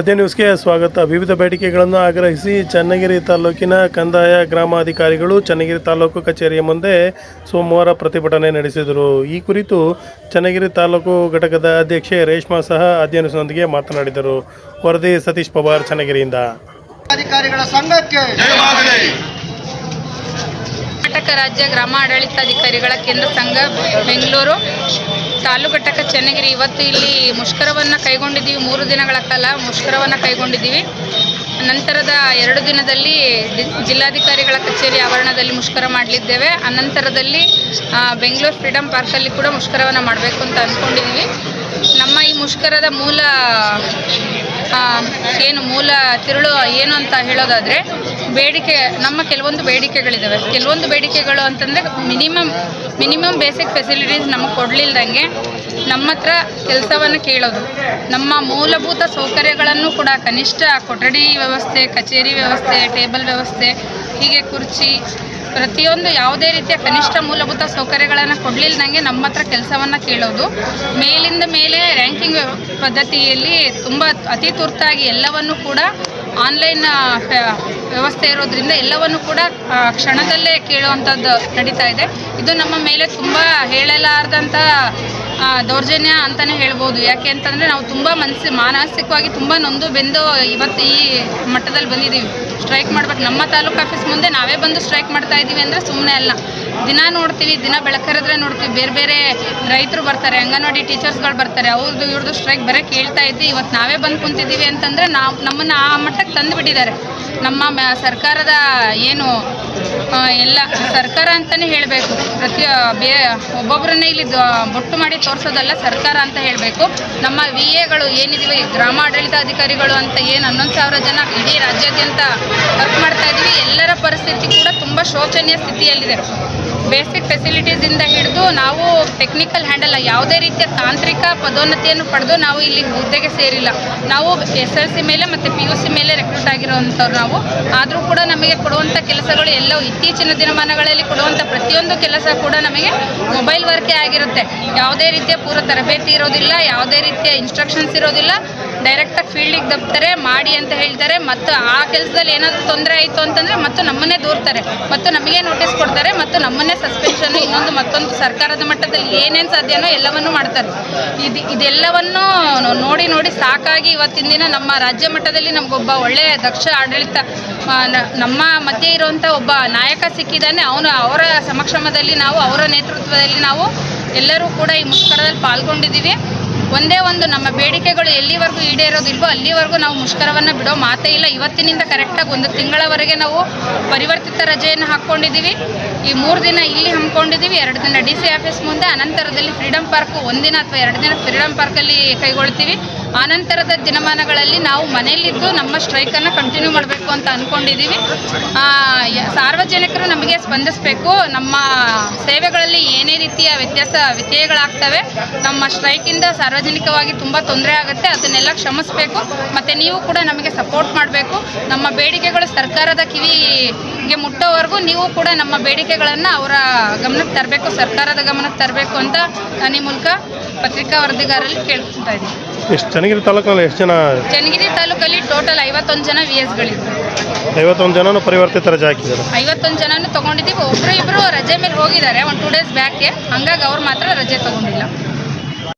ಅದೇ ನ್ಯೂಸ್ಗೆ ಸ್ವಾಗತ. ವಿವಿಧ ಬೇಡಿಕೆಗಳನ್ನು ಆಗ್ರಹಿಸಿ ಚನ್ನಗಿರಿ ತಾಲೂಕಿನ ಕಂದಾಯ ಗ್ರಾಮಾಧಿಕಾರಿಗಳು ಚನ್ನಗಿರಿ ತಾಲೂಕು ಕಚೇರಿಯ ಮುಂದೆ ಸೋಮವಾರ ಪ್ರತಿಭಟನೆ ನಡೆಸಿದರು. ಈ ಕುರಿತು ಚನ್ನಗಿರಿ ತಾಲೂಕು ಘಟಕದ ಅಧ್ಯಕ್ಷೆ ರೇಷ್ಮಾ ಸಹ ಅಧ್ಯಯನದೊಂದಿಗೆ ನ್ಯೂಸ್ನೊಂದಿಗೆ ಮಾತನಾಡಿದರು. ವರದಿ ಸತೀಶ್ ಪವಾರ್ ಚನ್ನಗಿರಿಯಿಂದ. ಅಧಿಕಾರಿಗಳ ಸಂಘಕ್ಕೆ ಕರ್ನಾಟಕ ರಾಜ್ಯ ಗ್ರಾಮ ಆಡಳಿತಾಧಿಕಾರಿಗಳ ಕೇಂದ್ರ ಸಂಘ ಬೆಂಗಳೂರು. ತಾಲೂಕು ಘಟಕ ಚನ್ನಗಿರಿ, ಇವತ್ತು ಇಲ್ಲಿ ಮುಷ್ಕರವನ್ನು ಕೈಗೊಂಡಿದ್ದೀವಿ, ಮೂರು ದಿನಗಳ ಕಾಲ ಮುಷ್ಕರವನ್ನು ಕೈಗೊಂಡಿದ್ದೀವಿ. ನಂತರದ ಎರಡು ದಿನದಲ್ಲಿ ಜಿಲ್ಲಾಧಿಕಾರಿಗಳ ಕಚೇರಿ ಆವರಣದಲ್ಲಿ ಮುಷ್ಕರ ಮಾಡಲಿದ್ದೇವೆ. ಅನಂತರದಲ್ಲಿ ಬೆಂಗಳೂರು ಫ್ರೀಡಮ್ ಪಾರ್ಕಲ್ಲಿ ಕೂಡ ಮುಷ್ಕರವನ್ನು ಮಾಡಬೇಕು ಅಂತ ಅಂದ್ಕೊಂಡಿದ್ದೀವಿ ನಮ್ಮ ಈ ಮುಷ್ಕರದ ಮೂಲ ಏನು ಮೂಲ ತಿರುಳು ಏನು ಅಂತ ಹೇಳೋದಾದರೆ ಬೇಡಿಕೆ, ನಮ್ಮ ಕೆಲವೊಂದು ಬೇಡಿಕೆಗಳಿದ್ದಾವೆ ಕೆಲವೊಂದು ಬೇಡಿಕೆಗಳು ಅಂತಂದರೆ ಮಿನಿಮಮ್ ಮಿನಿಮಮ್ ಬೇಸಿಕ್ ಫೆಸಿಲಿಟೀಸ್ ನಮಗೆ ಕೊಡಲಿಲ್ದಂಗೆ ನಮ್ಮ ಹತ್ರ ಕೆಲಸವನ್ನು ಕೇಳೋದು. ನಮ್ಮ ಮೂಲಭೂತ ಸೌಕರ್ಯಗಳನ್ನು ಕೂಡ ಕನಿಷ್ಠ ಕೊಠಡಿ ವ್ಯವಸ್ಥೆ, ಕಚೇರಿ ವ್ಯವಸ್ಥೆ, ಟೇಬಲ್ ವ್ಯವಸ್ಥೆ, ಹೀಗೆ ಕುರ್ಚಿ ಪ್ರತಿಯೊಂದು ಯಾವುದೇ ರೀತಿಯ ಕನಿಷ್ಠ ಮೂಲಭೂತ ಸೌಕರ್ಯಗಳನ್ನು ಕೊಡಲಿಲ್ಲದಂಗೆ ನಮ್ಮ ಹತ್ರ ಕೆಲಸವನ್ನು ಕೇಳೋದು. ಮೇಲಿಂದ ಮೇಲೆ ರ್ಯಾಂಕಿಂಗ್ ಪದ್ಧತಿಯಲ್ಲಿ ತುಂಬ ಅತಿ ತುರ್ತಾಗಿ ಎಲ್ಲವನ್ನು ಕೂಡ ಆನ್ಲೈನ್ ವ್ಯವಸ್ಥೆ ಇರೋದ್ರಿಂದ ಎಲ್ಲವನ್ನು ಕೂಡ ಕ್ಷಣದಲ್ಲೇ ಕೇಳುವಂಥದ್ದು ನಡೀತಾ ಇದೆ. ಇದು ನಮ್ಮ ಮೇಲೆ ತುಂಬ ಹೇಳಲಾರ್ದಂಥ ದೌರ್ಜನ್ಯ ಅಂತಲೇ ಹೇಳ್ಬೋದು. ಯಾಕೆ ಅಂತಂದರೆ ನಾವು ತುಂಬ ಮನಸ್ಸು, ಮಾನಸಿಕವಾಗಿ ತುಂಬ ನೊಂದು ಬೆಂದು ಇವತ್ತು ಈ ಮಟ್ಟದಲ್ಲಿ ಬಂದಿದ್ದೀವಿ. ಸ್ಟ್ರೈಕ್ ಮಾಡ್ಬೇಕು. ನಮ್ಮ ತಾಲೂಕು ಆಫೀಸ್ ಮುಂದೆ ನಾವೇ ಬಂದು ಸ್ಟ್ರೈಕ್ ಮಾಡ್ತಾ ಇದ್ದೀವಿ ಅಂದರೆ ಸುಮ್ಮನೆ ಅಲ್ಲ. ದಿನ ನೋಡ್ತೀವಿ, ದಿನ ಬೆಳಕರಿದ್ರೆ ನೋಡ್ತೀವಿ. ಬೇರೆ ಬೇರೆ ರೈತರು ಬರ್ತಾರೆ, ಅಂಗನವಾಡಿ ಟೀಚರ್ಸ್ಗಳು ಬರ್ತಾರೆ. ಅವ್ರದ್ದು ಇವ್ರದ್ದು ಸ್ಟ್ರೈಕ್ ಬರೀ ಕೇಳ್ತಾ ಇದ್ದೀವಿ ಇವತ್ತು ನಾವೇ ಬಂದು ಕುಂತಿದ್ದೀವಿ ಅಂತಂದರೆ ನಾವು ನಮ್ಮನ್ನು ಆ ಮಟ್ಟಕ್ಕೆ ತಂದು ಬಿಟ್ಟಿದ್ದಾರೆ ನಮ್ಮ ಸರ್ಕಾರದ ಏನು ಎಲ್ಲ, ಸರ್ಕಾರ ಅಂತಲೇ ಹೇಳಬೇಕು. ಪ್ರತಿ ಬೇ ಒಬ್ಬೊಬ್ಬರನ್ನೇ ಇಲ್ಲಿ ಬೊಟ್ಟು ಮಾಡಿ ತೋರಿಸೋದಲ್ಲ ಸರ್ಕಾರ ಅಂತ ಹೇಳಬೇಕು. ನಮ್ಮ ವಿ ಎಗಳು ಏನಿದ್ದೀವಿ ಗ್ರಾಮ ಆಡಳಿತಾಧಿಕಾರಿಗಳು ಅಂತ ಏನು ಹನ್ನೊಂದು ಸಾವಿರ ಜನ ಇಡೀ ರಾಜ್ಯಾದ್ಯಂತ ವರ್ಕ್ ಮಾಡ್ತಾ ಇದ್ದೀವಿ ಎಲ್ಲರ ಪರಿಸ್ಥಿತಿ ಕೂಡ ತುಂಬ ಶೋಚನೀಯ ಸ್ಥಿತಿಯಲ್ಲಿದೆ. ಬೇಸಿಕ್ ಫೆಸಿಲಿಟೀಸಿಂದ ಹಿಡಿದು ನಾವು ಟೆಕ್ನಿಕಲ್ ಹ್ಯಾಂಡಲ್ ಯಾವುದೇ ರೀತಿಯ ತಾಂತ್ರಿಕ ಪದೋನ್ನತಿಯನ್ನು ಪಡೆದು ನಾವು ಇಲ್ಲಿ ಹುದ್ದೆಗೆ ಸೇರಿಲ್ಲ. ನಾವು ಎಸ್ ಎಲ್ ಸಿ ಮೇಲೆ ಮತ್ತು ಪಿ ಯು ಸಿ ಮೇಲೆ ರೆಕ್ರೂಟ್ ಆಗಿರೋವಂಥವ್ರು ನಾವು. ಆದರೂ ಕೂಡ ನಮಗೆ ಕೊಡುವಂಥ ಕೆಲಸಗಳು ಎಲ್ಲವೂ ಇತ್ತೀಚಿನ ದಿನಮಾನಗಳಲ್ಲಿ ಕೊಡುವಂಥ ಪ್ರತಿಯೊಂದು ಕೆಲಸ ಕೂಡ ನಮಗೆ ಮೊಬೈಲ್ ವರ್ಕೇ ಆಗಿರುತ್ತೆ. ಯಾವುದೇ ರೀತಿಯ ಪೂರ್ವ ತರಬೇತಿ ಇರೋದಿಲ್ಲ, ಯಾವುದೇ ರೀತಿಯ ಇನ್ಸ್ಟ್ರಕ್ಷನ್ಸ್ ಇರೋದಿಲ್ಲ. ಡೈರೆಕ್ಟಾಗಿ ಫೀಲ್ಡಿಗೆ ದಬ್ತಾರೆ, ಮಾಡಿ ಅಂತ ಹೇಳ್ತಾರೆ, ಮತ್ತು ಆ ಕೆಲಸದಲ್ಲಿ ಏನಾದರೂ ತೊಂದರೆ ಆಯಿತು ಅಂತಂದರೆ ಮತ್ತು ನಮ್ಮನ್ನೇ ದೂರ್ತಾರೆ. ಮತ್ತು ನಮಗೆ ನೋಟಿಸ್ ಕೊಡ್ತಾರೆ, ಮತ್ತು ನಮ್ಮನ್ನೇ ಸಸ್ಪೆನ್ಷನ್ ಇನ್ನೊಂದು ಮತ್ತೊಂದು ಸರ್ಕಾರದ ಮಟ್ಟದಲ್ಲಿ ಏನೇನು ಸಾಧ್ಯನೋ ಎಲ್ಲವನ್ನೂ ಮಾಡ್ತಾರೆ. ಇದು ಇದೆಲ್ಲವನ್ನು ನೋಡಿ ನೋಡಿ ಸಾಕಾಗಿ ಇವತ್ತಿನ ದಿನ ನಮ್ಮ ರಾಜ್ಯ ಮಟ್ಟದಲ್ಲಿ ನಮಗೊಬ್ಬ ಒಳ್ಳೆಯ ದಕ್ಷ ಆಡಳಿತ ನಮ್ಮ ಮಧ್ಯೆ ಇರುವಂಥ ಒಬ್ಬ ನಾಯಕ ಸಿಕ್ಕಿದ್ದಾನೆ. ಅವನು ಅವರ ಸಮಕ್ಷಮದಲ್ಲಿ ನಾವು, ಅವರ ನೇತೃತ್ವದಲ್ಲಿ ನಾವು ಎಲ್ಲರೂ ಕೂಡ ಈ ಮುಷ್ಕರದಲ್ಲಿ ಪಾಲ್ಗೊಂಡಿದ್ದೀವಿ. ಒಂದೇ ಒಂದು ನಮ್ಮ ಬೇಡಿಕೆಗಳು ಎಲ್ಲಿವರೆಗೂ ಈಡೇರೋದಿಲ್ವೋ ಅಲ್ಲಿವರೆಗೂ ನಾವು ಮುಷ್ಕರವನ್ನು ಬಿಡೋ ಮಾತೇ ಇಲ್ಲ. ಇವತ್ತಿನಿಂದ ಕರೆಕ್ಟಾಗಿ ಒಂದು ತಿಂಗಳವರೆಗೆ ನಾವು ಪರಿವರ್ತಿತ ರಜೆಯನ್ನು ಹಾಕ್ಕೊಂಡಿದ್ದೀವಿ ಈ ಮೂರು ದಿನ ಇಲ್ಲಿ ಹಮ್ಮಿಕೊಂಡಿದ್ದೀವಿ ಎರಡು ದಿನ ಡಿ ಸಿ ಆಫೀಸ್ ಮುಂದೆ, ಅನಂತರದಲ್ಲಿ ಫ್ರೀಡಮ್ ಪಾರ್ಕ್ ಒಂದಿನ ಅಥವಾ ಎರಡು ದಿನ ಫ್ರೀಡಮ್ ಪಾರ್ಕಲ್ಲಿ ಕೈಗೊಳ್ತೀವಿ. ಆನಂತರದ ದಿನಮಾನಗಳಲ್ಲಿ ನಾವು ಮನೆಯಲ್ಲಿದ್ದು ನಮ್ಮ ಸ್ಟ್ರೈಕನ್ನು ಕಂಟಿನ್ಯೂ ಮಾಡಬೇಕು ಅಂತ ಅಂದ್ಕೊಂಡಿದ್ದೀವಿ ಸಾರ್ವಜನಿಕರು ನಮಗೆ ಸ್ಪಂದಿಸಬೇಕು. ನಮ್ಮ ಸೇವೆಗಳಲ್ಲಿ ಏನೇ ರೀತಿಯ ವ್ಯತ್ಯಾಸ ವ್ಯತ್ಯಯಗಳಾಗ್ತವೆ ನಮ್ಮ ಸ್ಟ್ರೈಕಿಂದ ಸಾರ್ವಜನಿಕವಾಗಿ ತುಂಬ ತೊಂದರೆ ಆಗುತ್ತೆ. ಅದನ್ನೆಲ್ಲ ಕ್ಷಮಿಸಬೇಕು. ಮತ್ತು ನೀವು ಕೂಡ ನಮಗೆ ಸಪೋರ್ಟ್ ಮಾಡಬೇಕು. ನಮ್ಮ ಬೇಡಿಕೆಗಳು ಸರ್ಕಾರದ ಕಿವಿಗೆ ಮುಟ್ಟೋವರೆಗೂ ನೀವು ಕೂಡ ನಮ್ಮ ಬೇಡಿಕೆಗಳನ್ನು ಅವರ ಗಮನಕ್ಕೆ ತರಬೇಕು ಸರ್ಕಾರದ ಗಮನಕ್ಕೆ ತರಬೇಕು ಅಂತ ನಾನು ಈ ಮೂಲಕ ಪತ್ರಿಕಾ ವರದಿಗಾರಲ್ಲಿ ಕೇಳ್ಕೊತಾ ಇದ್ದೀನಿ. ಎಷ್ಟು ಚನ್ನಗಿರಿ ತಾಲೂಕಿನಲ್ಲಿ ಎಷ್ಟು ಜನ? ಚನ್ನಗಿರಿ ತಾಲೂಕಲ್ಲಿ ಟೋಟಲ್ ಐವತ್ತೊಂದು ಜನ ವಿ ಎಸ್ಗಳಿದ್ರು ಐವತ್ತೊಂದು ಜನನು ಪರಿವರ್ತಿತ ರಜೆ ಹಾಕಿದ್ದಾರೆ ಐವತ್ತೊಂದು ಜನನು ತಗೊಂಡಿದ್ದೀವಿ. ಒಬ್ಬರು ಇಬ್ಬರು ರಜೆ ಮೇಲೆ ಹೋಗಿದ್ದಾರೆ. ಒಂದು ಟೂ ಡೇಸ್ ಬ್ಯಾಕ್ಗೆ ಹಂಗಾಗಿ ಅವ್ರು ಮಾತ್ರ ರಜೆ ತೊಗೊಂಡಿಲ್ಲ.